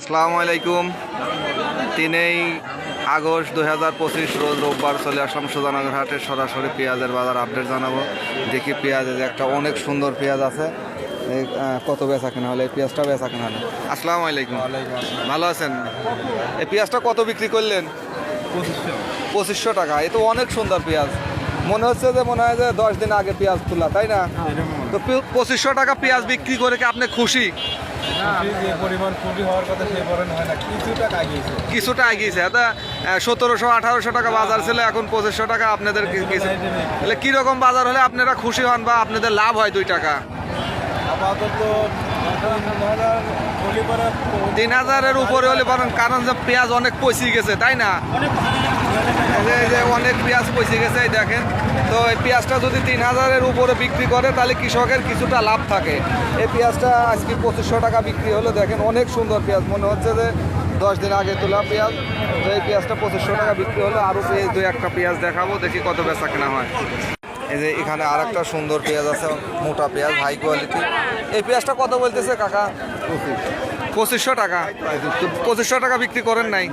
আসসালামু আলাইকুম। তিনই আগস্ট দুই হাজার পঁচিশ রোজ রোববার চলে আসলাম সুজানগর হাটের সরাসরি পেঁয়াজের বাজার আপডেট জানাব। দেখি পেঁয়াজের একটা অনেক সুন্দর পেঁয়াজ আছে। কত বেচা কেনা হলে? এই পেঁয়াজটা বেচা কেনা হলে? আসসালামু আলাইকুম। ভালো আছেন? এই পেঁয়াজটা কত বিক্রি করলেন? পঁচিশশো টাকা। এ তো অনেক সুন্দর পেঁয়াজ। মনে হচ্ছে যে মনে হয় যে দশ দিন আগে পেঁয়াজ তোলা তাই না? তো পঁচিশশো টাকা পেঁয়াজ বিক্রি করে কি আপনি খুশি? যে পরিমাণ খুবই হওয়ার কথা সেই পরিমাণ হয় না কিছুটা এগিয়েছে এটা সতেরোশো আঠারোশো টাকা বাজার ছিল এখন পঁচিশশো টাকা আপনাদের তাহলে কীরকম বাজার হলে আপনারা খুশি হন বা আপনাদের লাভ হয় দুই টাকা? আপাতত তিন হাজারের উপরে হলে কারণ যে পেঁয়াজ অনেক পচি গেছে তাই না? যে- অনেক পেঁয়াজ পচে গেছে, এই দেখেন। তো এই পেঁয়াজটা যদি তিন হাজারের উপরে বিক্রি করে, তাহলে কৃষকের কিছুটা লাভ থাকে। এই পেঁয়াজটা আজকে পঁচিশশো টাকা বিক্রি হলো। দেখেন, অনেক সুন্দর পেঁয়াজ। মনে হচ্ছে যে দশ দিন আগে তোলা পেঁয়াজ। তো এই পেঁয়াজটা পঁচিশশো টাকা বিক্রি হলো। আরও পেঁয়াজ দুই একটা পেঁয়াজ দেখাবো, দেখি কত বেচা কেনা হয়। এই যে এখানে আর একটা সুন্দর পেঁয়াজ আছে, মোটা পেঁয়াজ হাই কোয়ালিটি এই পেঁয়াজটা কত বলতেছে কাকা? পঁচিশশো টাকা। পঁচিশশো টাকা বিক্রি করেন নাই।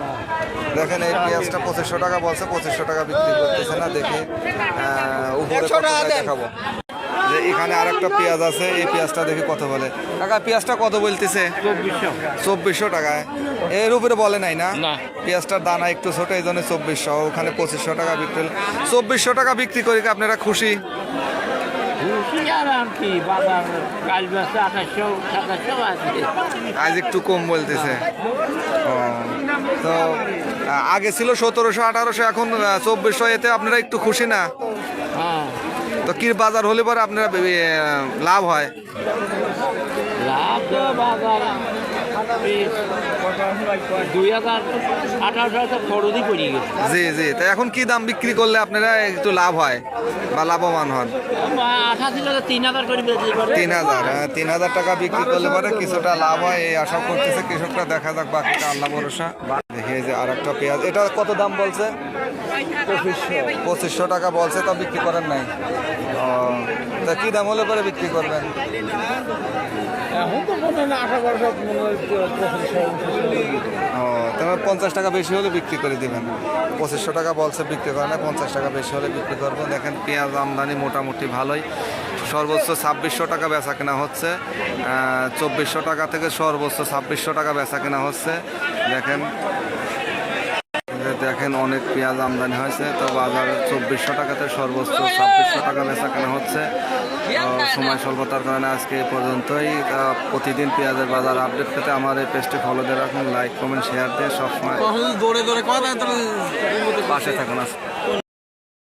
দেখেন এই পেঁয়াজটা পঁচিশশো টাকা বলছে পঁচিশশো টাকা বিক্রি করতেছে না দেখে আহ, উপরে দেখাবো। যে এখানে আর একটা পেঁয়াজ আছে এই পেঁয়াজটা দেখি কত বলে। কাকা পেঁয়াজটা কত বলতেছে? চব্বিশশো। টাকায়। এর উপরে বলে নাই না? পেঁয়াজটার দানা একটু ছোট এই জন্য চব্বিশশো। ওখানে পঁচিশশো টাকা বিক্রি। চব্বিশশো টাকা বিক্রি করে কি আপনারা খুশি? আজ একটু কম বলতেছে। তো আগে ছিল সতেরোশো আঠারোশো এখন চব্বিশশো এতে আপনারা একটু খুশি না? হ্যাঁ। তো কি বাজার হলে পরে আপনারা লাভ হয়? লাভ বাজার দুই হাজার আঠারোশো খরচই পড়ে গেছে। জি জি। তো এখন কি দাম বিক্রি করলে আপনারা একটু লাভ হয় বা লাভবান হন? বা ছিল তিন হাজার করে তিন হাজার হ্যাঁ, তিন হাজার টাকা বিক্রি করলে পরে কিছুটা লাভ হয় এই আশা করতেছে কৃষকরা। দেখা যাক বাকিটা আল্লাহ ভরসা। দেখি এই যে আর একটা পেঁয়াজ। এটা কত দাম বলছে? পঁচিশশো টাকা বলছে তা বিক্রি করেন নাই। ও তা কি দাম হলে পরে বিক্রি করবেন? এখন তো মনে হয় আশা ও, তাহলে পঞ্চাশ টাকা বেশি হলে বিক্রি করে দিবেন। পঁচিশশো টাকা বলছে, বিক্রি করে না, পঞ্চাশ টাকা বেশি হলে বিক্রি করব। দেখেন, পেঁয়াজ আমদানি মোটামুটি ভালোই। সর্বোচ্চ ছাব্বিশশো টাকা বেচা কেনা হচ্ছে। চব্বিশশো টাকা থেকে সর্বোচ্চ ছাব্বিশশো টাকা বেচা কেনা হচ্ছে। দেখেন দেখেন অনেক পেঁয়াজ আমদানি হয়েছে তো বাজার চব্বিশশো টাকাতে সর্বোচ্চ ছাব্বিশশো টাকা বেচা কেনা হচ্ছে সময় স্বল্পতার কারণে আজকে এ পর্যন্তই। প্রতিদিন পেঁয়াজের বাজার আপডেট পেতে আমার এই পেজটি ফলো দিয়ে রাখুন লাইক কমেন্ট শেয়ার দিয়ে সবসময় পাশে থাকুন